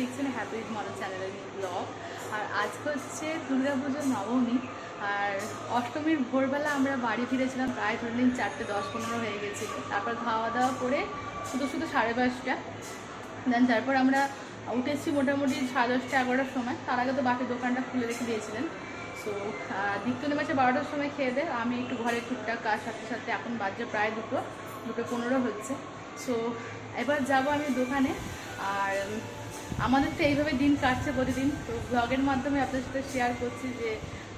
দেখছেন happy model চ্যানেলের blog আর আজকে হচ্ছে দুর্গাপুজোর নবমী। আর অষ্টমীর ভোরবেলা আমরা বাড়ি ফিরেছিলাম প্রায় ধরে নিন চারটে দশ পনেরো হয়ে গেছিল। তারপর খাওয়া দাওয়া করে শুধু শুধু সাড়ে পাঁচটা দেন তারপর আমরা উঠেছি মোটামুটি সাড়ে দশটা এগারোটার সময়। তার আগে তো বাকি দোকানটা খুলে রেখে দিয়েছিলেন। সো দ্বিতীয় মাসে বারোটার সময় খেয়ে দেয় আমি একটু ঘরে টুকটাক কাজ, সাথে সাথে এখন বাজে প্রায় দুটো দুটো পনেরো হচ্ছে। সো এবার যাব আমি দোকানে। আর আমাদের তো এইভাবে দিন কাটছে প্রতিদিন। তো ব্লগের মাধ্যমে আপনাদের সাথে শেয়ার করছি যে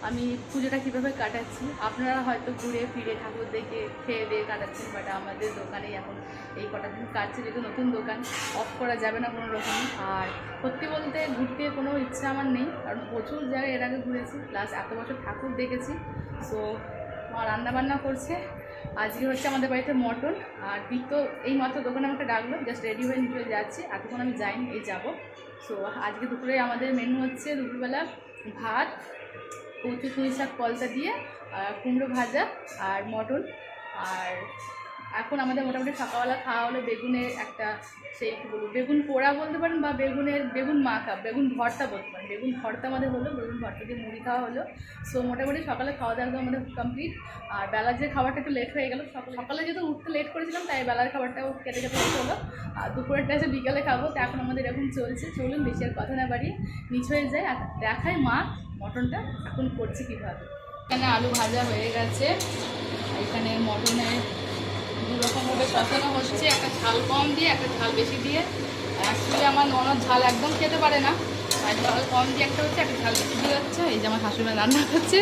আমি পুজোটা কীভাবে কাটাচ্ছি। আপনারা হয়তো ঘুরে, ফিরে ঠাকুর দেখে, খেয়ে দিয়ে কাটাচ্ছেন বাট আমাদের দোকানেই এখন এই কটা দিন কাটছে, যেহেতু নতুন দোকান অফ করা যাবে না কোনো রকম। আর সত্যি বলতে ঘুরতে কোনো ইচ্ছা আমার নেই, কারণ প্রচুর জায়গায় এর আগে ঘুরেছি প্লাস এত বছর ঠাকুর দেখেছি। সো আমার রান্নাবান্না করছে আজকে হচ্ছে আমাদের বাড়িতে মটন, আর তো এই মাত্র দোকানে আমাকে ডাকলো জাস্ট রেডি হয়ে নিচে যাচ্ছি, এতক্ষণ আমি যাইনি, এই যাব। সো আজকে দুপুরে আমাদের মেনু হচ্ছে দুপুরবেলা ভাত কচু পুঁই শাক কলতা দিয়ে আর কুমড়ো ভাজা আর মটন, আর এখন আমাদের মোটামুটি সকালবেলা খাওয়া হলো বেগুনের একটা সেই কী বলব, বেগুন পোড়া বলতে পারেন বা বেগুনের, বেগুন মাখা, বেগুন ভর্তা বলতে পারেন। বেগুন ভর্তা আমাদের হলো, বেগুন ভর্তা দিয়ে মুড়ি খাওয়া হলো। সো মোটামুটি সকালে খাওয়া দাওয়া আমাদের কমপ্লিট আর বেলার যে খাবারটা একটু লেট হয়ে গেল, সকাল- সকালে যেহেতু উঠতে লেট করেছিলাম, তাই বেলার খাবারটাও কেটে কেটে উঠতে হলো। আর দুপুরেরটা এসে বিকালে খাব। তো এখন আমাদের এরকম চলছে। চলুন, বেশি আর কথা না বাড়িয়ে নিচ হয়ে যায় আর দেখায় মা মটনটা এখন করছে কীভাবে। এখানে আলু ভাজা হয়ে গেছে। এখানে মটনের দু রকমভাবে হচ্ছে, একটা ঝাল কম দিয়ে, একটা ঝাল বেশি দিয়ে। অ্যাকচুয়ালি আমার ননদ ঝাল একদম খেতে পারে না। আর ঝাল কম দিয়ে একটা হচ্ছে, একটা ঝাল বেশি দিয়ে হচ্ছে। এই যে আমার শাশুড়ি রান্না করছে।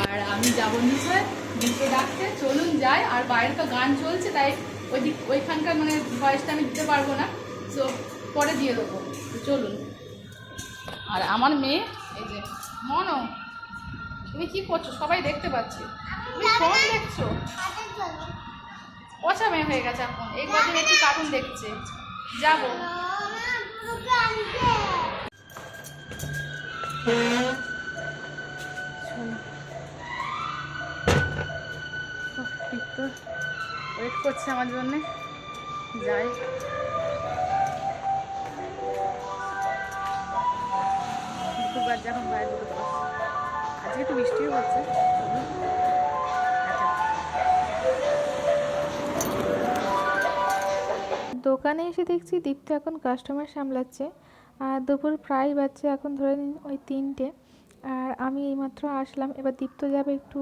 আর আমি যাব নিচে দিকে ডাকতে। চলুন যাই। আর বাইরে তো গান চলছে, তাই ওই দিক ওইখানকার মানে ভয়েসটা আমি দিতে পারব না। সো পরে দিয়ে দেবো। চলুন। আর আমার মেয়ে, এই যে মনো, তুমি কি করছ? সবাই দেখতে পাচ্ছি। তুমি ফোন দেখছ? পচা মেয়ে হয়ে গেছে এখন। এই কদিন একটু কার্টুন দেখছে। যাব। ওয়েট করছে আমার জন্যে। যাই। দুবার যখন বাইরে আজকে একটু বৃষ্টিও হচ্ছে দোকানে এসে দেখছি দীপ্ত এখন কাস্টমার সামলাচ্ছে। আর দুপুর প্রায় বাজছে এখন ধরে নিন ওই তিনটে। আর আমি এইমাত্র আসলাম, এবার দীপ্ত যাবে একটু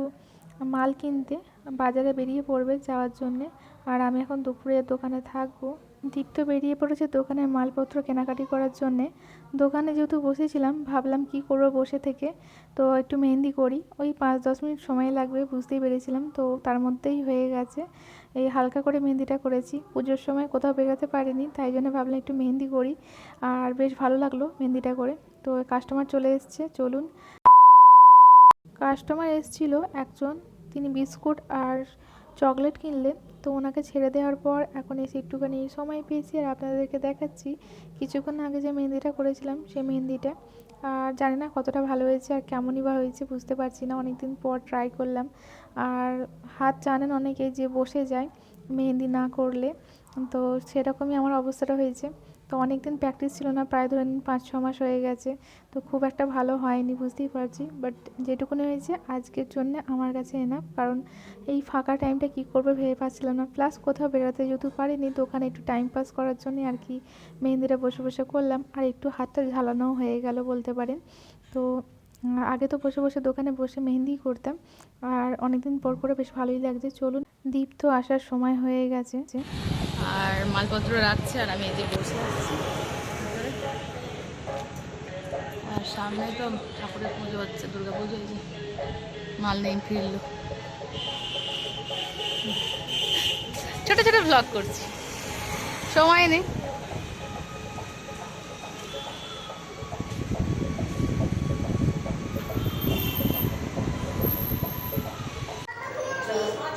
মাল কিনতে, বাজারে বেরিয়ে পড়বে যাওয়ার জন্যে। আর আমি এখন দুপুরে দোকানে থাকব। দীপ্ত বেরিয়ে পড়েছে দোকানে মালপত্র কেনাকাটি করার জন্যে। দোকানে যেহেতু বসেছিলাম, ভাবলাম কি করব বসে থেকে। তো একটু মেহেন্দি করি। ওই পাঁচ দশ মিনিট সময় লাগবে বুঝতেই পেরেছিলাম। তো তার মধ্যেই হয়ে গেছে। এই হালকা করে মেহেন্দিটা করেছি। পুজোর সময় কোথাও বেরোতে পারিনি, তাই জন্য ভাবলাম একটু মেহেন্দি করি। আর বেশ ভালো লাগল মেহেন্দিটা করে। তো কাস্টমার চলে এসছে, চলুন। কাস্টমার এসছিল একজন, তিনি বিস্কুট আর চকলেট কিনলে, তো ওনাকে ছেড়ে দেওয়ার পর এখন এসে একটুখানি সময় পেয়েছি আর আপনাদেরকে দেখাচ্ছি। কিছুক্ষণ আগে যে মেহেন্দিটা করেছিলাম, সেই মেহেন্দিটা, আর জানি না কতটা ভালো হয়েছে আর কেমনই বা হয়েছে, বুঝতে পারছি না। অনেকদিন পর ট্রাই করলাম। আর হাত জানেন অনেকে যে বসে যায় মেহেন্দি না করলে, তো সেরকমই আমার অবস্থাটা হয়েছে। তো অনেক দিন প্র্যাকটিস ছিল না, প্রায় ধরে নিন পাঁচ, ছ মাস হয়ে গেছে। তো খুব একটা ভালো হয়নি, বুঝতেই পারছি। বাট যেটুকুনি হয়েছে, আজকের জন্য আমার কাছে এনাফ কারণ এই ফাঁকা টাইমটা কী করবে ভেবে পাচ্ছিলাম না। প্লাস কোথাও বেরোতে যেহেতু পারিনি ওখানে একটু টাইম পাস করার জন্যই আর কি মেহেন্দিটা বসে বসে করলাম। আর একটু হাতটা ঝালানোও হয়ে গেল বলতে পারেন। তো আগে তো বসে বসে দোকানে বসে মেহেন্দি করতাম। আর অনেকদিন পর করে বেশ ভালোই লাগছে। চলুন দীপ তো আসার সময় হয়ে গেছে। আর মালপত্র রাখছে আর আমি যে বসে আছি। আর সামনে তো ঠাকুরের পুজো হচ্ছে, দুর্গা পুজো, এই যে মাল নেই ফিরল। ছোট ছোট ব্লগ করছি। সময় নেই।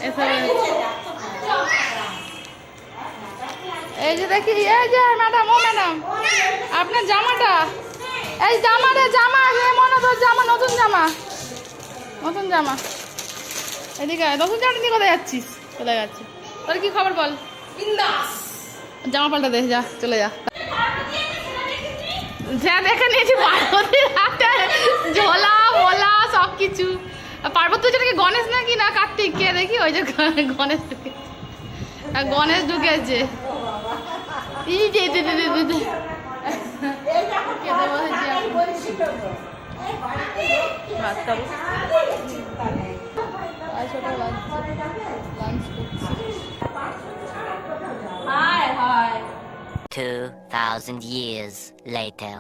এসবে এই যে দেখি এই যে ম্যাডাম ও ম্যাডাম আপনার জামাটা? এই জামাটা জামা এ মনে তোর জামা নতুন জামা। নতুন জামা। এদিকে নতুন জামাটা নিয়ে কোথায় যাচ্ছিস? কোথায় যাচ্ছিস? তোর কি খবর বল? জামা পাল্টা দে যা চলে যা। যা দেখে নিয়েছি পার্বতীর হাতে ঝোলা মোলা সব কিছু পার্বতী যেটাকে গণেশ নাকি না কার্তিক? কে দেখি? ওই যে গণেশ গণেশ ঢুকেছে। Hi 2,000 years later.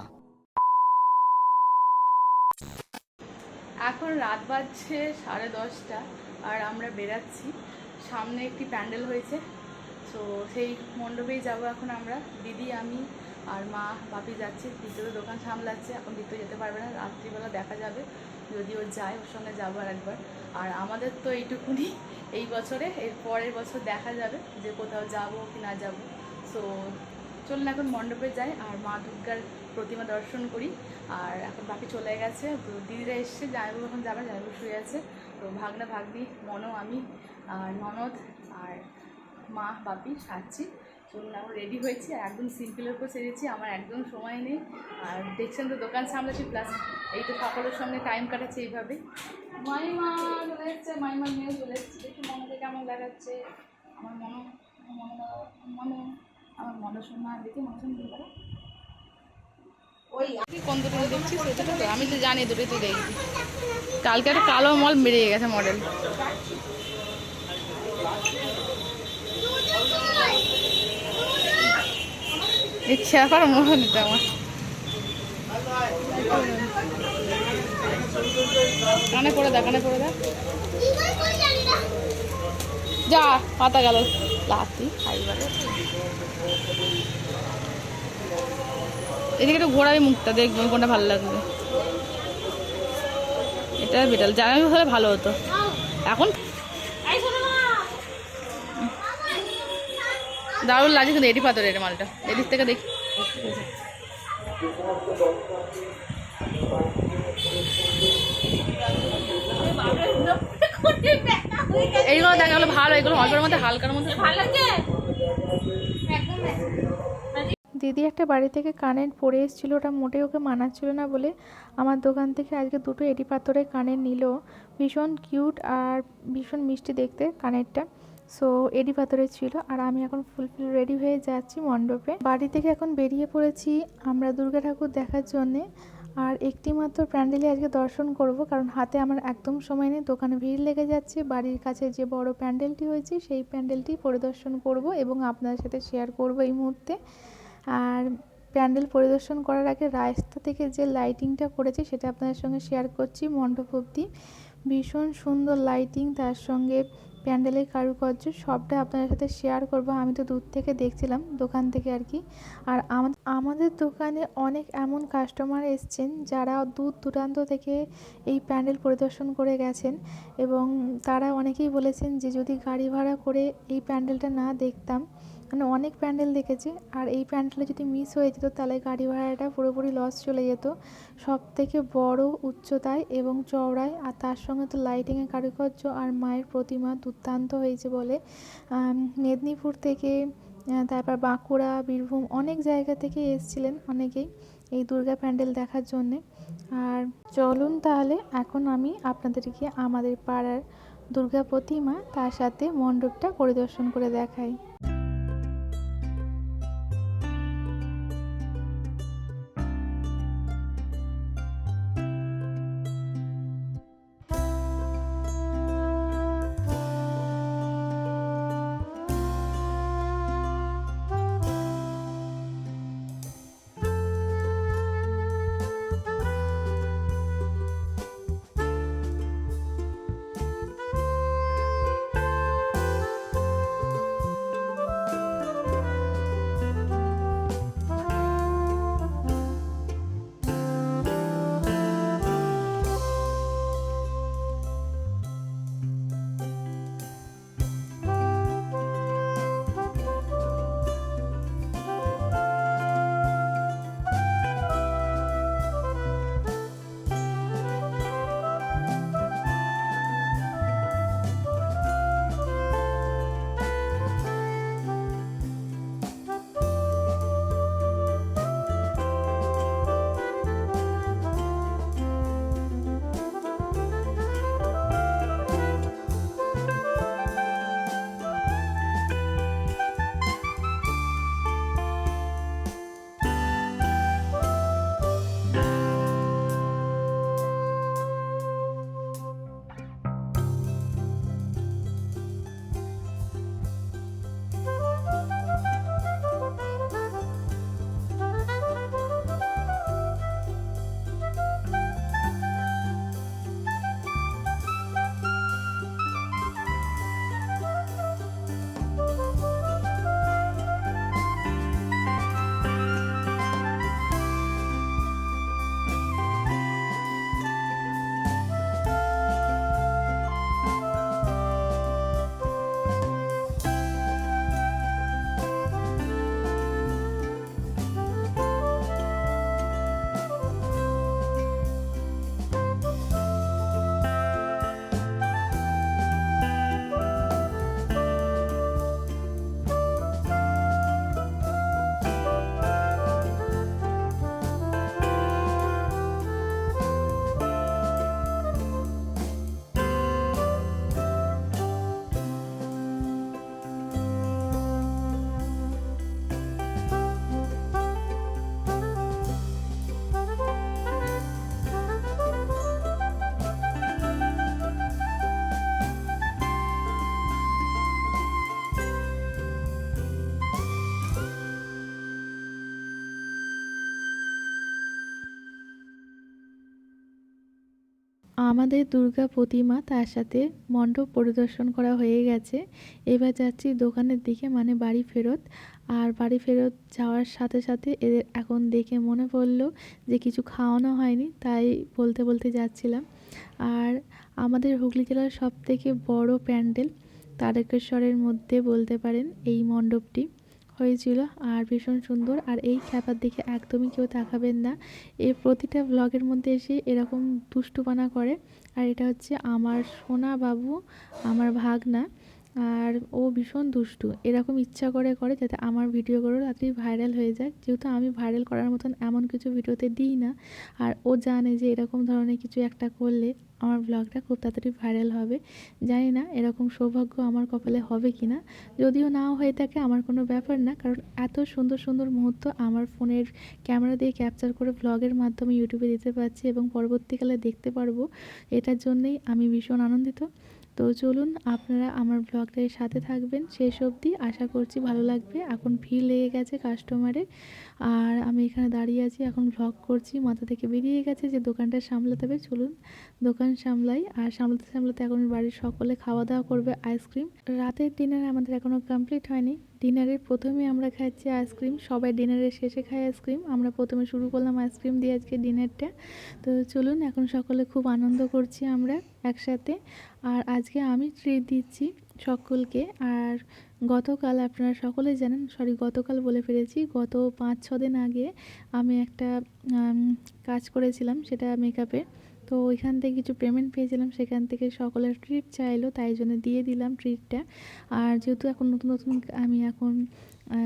এখন রাত বাজছে সাড়ে দশটা আর আমরা বেরাচ্ছি সামনে একটি প্যান্ডেল হয়েছে তো সেই মণ্ডপেই যাব এখন আমরা। দিদি, আমি আর মা, বাপি যাচ্ছি, ভিতরে দোকান সামলাচ্ছে। এখন ভিতরে যেতে পারবে না, রাত্রিবেলা দেখা যাবে। যদি ও যায়, ওর সঙ্গে যাব আর একবার। আর আমাদের তো এইটুকুনি। এই বছরে, এর পরের বছর দেখা যাবে যে কোথাও যাব কি না যাব। সো চলুন এখন মণ্ডপে যাই আর মা দুর্গার প্রতিমা দর্শন করি। আর এখন বাকি চলে গেছে, তো দিদিরা এসছে জামাইবাবু এখন যাবে জামাইবাবু শুয়ে আছে। তো ভাগনা, ভাগ্নি মনো আমি, আর ননদ, আর মা বাপি সাজছি চলুন এখন রেডি হয়েছি আর একদম সিম্পলের উপর সেরেছি আমার একদম সময় নেই। আর দেখছেন তো দোকান সামলাচ্ছি প্লাস এই তো সকলের সঙ্গে টাইম কাটাচ্ছে এইভাবে মাইমা চলে এসছে মাইমার মেয়ে চলে এসছে। দেখি মনোকে কেমন দেখাচ্ছে। আমার মনো মনো মনো আমার মনো শোনা দেখি মনো শোনা ওই কোন দুটো দেখছি সেটা তো আমি তো জানি দুটোই তুই দেখবি কালকে একটা কালো মল বেরিয়ে গেছে মডেল ইচ্ছা কর মোহন দিতে আমার। কানে পড়ে দা, কানে পড়ে দা। যা, পাতা গেল। লাতি খাইবারে। এদিকে একটু ঘোরাবি মুখটা দেখব কোনটা ভালো লাগবে। এটা বেটাল। জানাবি হলে ভালো হতো। এখন দারুণ লাগছে কিন্তু এটি পাথরের মালটা। এদিক থেকে দেখি। এইগুলো দেখা গেলো ভালো এগুলো অল্পের মধ্যে হালকার মধ্যে। ভালো দিদি একটা বাড়ি থেকে কানের পরে এসেছিল ওটা মোটেই ওকে মানাচ্ছিল না বলে আমার দোকান থেকে আজকে দুটো এটি পাথরের কানের নিল। ভীষণ কিউট আর ভীষণ মিষ্টি দেখতে কানেরটা। সো এডি পাথরের ছিল। আর আমি এখন ফুলফিল রেডি হয়ে যাচ্ছি মণ্ডপে। বাড়ি থেকে এখন বেরিয়ে পড়েছি আমরা দুর্গা ঠাকুর দেখার জন্যে। আর একটি মাত্র প্যান্ডেলে আজকে দর্শন করব, কারণ হাতে আমার একদম সময় নেই। দোকানে ভিড় লেগে যাচ্ছে। বাড়ির কাছে যে বড় প্যান্ডেলটি হয়েছে, সেই প্যান্ডেলটি পরিদর্শন করব এবং আপনাদের সাথে শেয়ার করব এই মুহূর্তে। আর প্যান্ডেল পরিদর্শন করার আগে রাস্তা থেকে যে লাইটিংটা করেছে, সেটা আপনাদের সঙ্গে শেয়ার করছি মণ্ডপ অবধি। ভীষণ সুন্দর লাইটিং তার সঙ্গে প্যান্ডেলের কারুকার্য সবটা আপনাদের সাথে শেয়ার করব। আমি তো দূর থেকে দেখছিলাম দোকান থেকে আর কি। আর আমা- আমাদের দোকানে অনেক এমন কাস্টমার এসছেন যারা দূর দূরান্ত থেকে এই প্যান্ডেল পরিদর্শন করে গেছেন এবং তারা অনেকেই বলেছেন যে যদি গাড়ি ভাড়া করে এই প্যান্ডেলটা না দেখতাম মানে অনেক প্যান্ডেল দেখেছি। আর এই প্যান্ডেলে যদি মিস হয়ে যেত, তাহলে গাড়ি ভাড়াটা পুরোপুরি লস চলে যেত। সব থেকে বড় উচ্চতায় এবং চওড়ায়, আর তার সঙ্গে তো লাইটিংয়ের কারুকার্য আর মায়ের প্রতিমা দুর্দান্ত হয়েছে বলে মেদিনীপুর থেকে তারপর বাঁকুড়া, বীরভূম অনেক জায়গা থেকে এসেছিলেন অনেকেই এই দুর্গা প্যান্ডেল দেখার জন্যে। আর চলুন তাহলে, এখন আমি আপনাদেরকে আমাদের পাড়ার দুর্গা প্রতিমা, তার সাথে মণ্ডপটা পরিদর্শন করে দেখাই। আমাদের দুর্গা প্রতিমা তার সাথে মণ্ডপ পরিদর্শন করা হয়ে গেছে। এবার যাচ্ছি দোকানের দিকে মানে বাড়ি ফেরত। আর বাড়ি ফেরত যাওয়ার সাথে সাথে এদের এখন দেখে মনে পড়ল যে কিছু খাওয়ানো হয়নি, তাই বলতে বলতে যাচ্ছিলাম। আর আমাদের হুগলি জেলার সব থেকে বড় প্যান্ডেল তারকেশ্বরের মধ্যে বলতে পারেন এই মণ্ডপটি। হয়েছিল আর ভীষণ সুন্দর। আর এই খ্যাপার দিকে একদমই কেউ তাকাবেন না। এই প্রতিটা ব্লগের মধ্যে এসে এরকম দুষ্টুপানা করে। আর এটা হচ্ছে আমার সোনা বাবু, আমার ভাগনা। আর ও ভীষণ দুষ্টু। এরকম ইচ্ছা করে করে যাতে আমার ভিডিওগুলো তাড়াতাড়ি ভাইরাল হয়ে যায়। যেহেতু আমি ভাইরাল করার মতন এমন কিছু ভিডিওতে দিই না। আর ও জানে যে এরকম ধরনের কিছু একটা করলে আমার ব্লগটা খুব তাড়াতাড়ি ভাইরাল হবে। জানি না এরকম সৌভাগ্য আমার কপালে হবে কি না। যদিও নাও হয়ে থাকে, আমার কোনো ব্যাপার না। কারণ এত সুন্দর সুন্দর মুহূর্ত আমার ফোনের ক্যামেরা দিয়ে ক্যাপচার করে ব্লগের মাধ্যমে ইউটিউবে দিতে পারছি এবং পরবর্তীকালে দেখতে পারব। এটার জন্যেই আমি ভীষণ আনন্দিত। তো চলুন আপনারা আমার ব্লগটার সাথে থাকবেন শেষ অবধি। আশা করছি ভালো লাগবে। এখন ভিড় লেগে গেছে কাস্টমারের আর আমি এখানে দাঁড়িয়ে আছি, এখন ব্লগ করছি। মাথা থেকে বেরিয়ে গেছে যে দোকানটা সামলাতে হবে। চলুন দোকান সামলাই। আর সামলাতে সামলাতে এখন বাড়ির সকলে খাওয়া দাওয়া করবে আইসক্রিম রাতের ডিনার আমাদের এখনও কমপ্লিট হয়নি। ডিনারের প্রথমে আমরা খাচ্ছি আইসক্রিম, সবাই ডিনারের শেষে খাই আইসক্রিম। আমরা প্রথমে শুরু করলাম আইসক্রিম দিয়ে আজকে ডিনারটা। তো চলুন, এখন সকলে খুব আনন্দ করছি আমরা একসাথে। আর আজকে আমি ট্রিট দিচ্ছি সকলকে। আর গতকাল, আপনারা সকলে জানেন সরি গতকাল বলে ফেলেছি, গত পাঁচ, ছ দিন আগে আমি একটা কাজ করেছিলাম সেটা মেকআপে তো ওইখান থেকে কিছু পেমেন্ট পেয়েছিলাম, সেখান থেকে সকলের ট্রিট চাইলো, তাই জন্য দিয়ে দিলাম ট্রিটটা আর যেহেতু এখন নতুন নতুন আমি এখন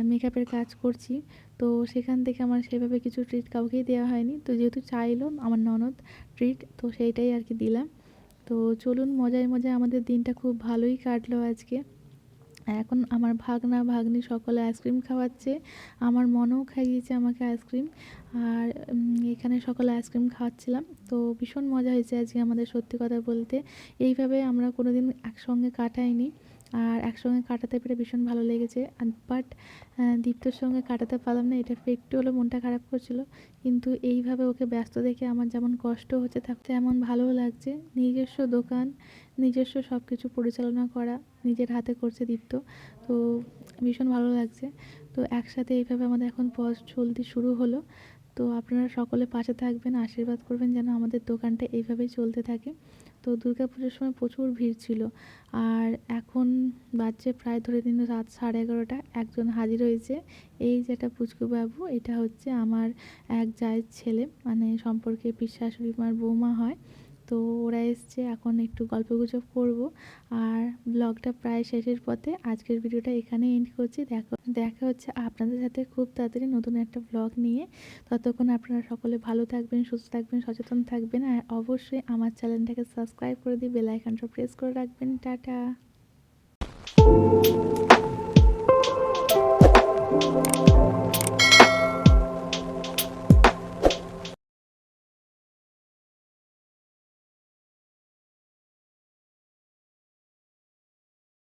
মেকআপের কাজ করছি, তো সেখান থেকে আমার সেভাবে কিছু ট্রিট কাউকেই দেওয়া হয়নি। তো যেহেতু চাইলো আমার ননদ ট্রিট তো সেইটাই আর কি দিলাম। তো চলুন, মজায় মজায় আমাদের দিনটা খুব ভালোই কাটলো আজকে। এখন আমার ভাগনা ভাগ্নি সকলে আইসক্রিম খাওয়াচ্ছে। আমার মনেও খাইয়েছে আমাকে আইসক্রিম। আর এখানে সকলে আইসক্রিম খাওয়াচ্ছিলাম। তো ভীষণ মজা হয়েছে আজকে আমাদের সত্যি কথা বলতে। এইভাবে আমরা কোনো দিন একসঙ্গে কাটাইনি। আর একসঙ্গে কাটাতে পেরে ভীষণ ভালো লেগেছে। বাট দীপ্তর সঙ্গে কাটাতে পারলাম না। এটা একটু হলো মনটা খারাপ করছিল। কিন্তু এইভাবে ওকে ব্যস্ত দেখে আমার যেমন কষ্ট হচ্ছে থাকতে এমন ভালোও লাগছে। নিজস্ব দোকান নিজস্ব সব কিছু পরিচালনা করা, নিজের হাতে করছে দীপ্ত। তো ভীষণ ভালো লাগছে। তো একসাথে এইভাবে আমাদের এখন পথ চলতে শুরু হলো। তো আপনারা সকলে পাশে থাকবেন, আশীর্বাদ করবেন যেন আমাদের দোকানটা এইভাবেই চলতে থাকে। তো পুজোর সময় প্রচুর ভিড় ছিল। আর এখন বাজছে প্রায় ধরে দিন রাত সাড়ে এগারোটা, একজন হাজির হয়েছে। এই যেটা পুচকু বাবু, এটা হচ্ছে আমার এক জায়ের ছেলে। মানে সম্পর্কে পিস শাশুড়ি মার বৌমা হয়। তো ওরা এসছে, এখন একটু গল্পগুজব করব। আর ব্লগটা প্রায় শেষের পথে আজকের ভিডিওটা এখানে এন্ড করছি। দেখা দেখা হচ্ছে আপনাদের সাথে খুব তাড়াতাড়ি নতুন একটা ব্লগ নিয়ে। ততক্ষণ আপনারা সকলে ভালো থাকবেন, সুস্থ থাকবেন, সচেতন থাকবেন। আর অবশ্যই আমার চ্যানেলটাকে সাবস্ক্রাইব করে দিয়ে বেলাইকানটা প্রেস করে রাখবেন। টাটা!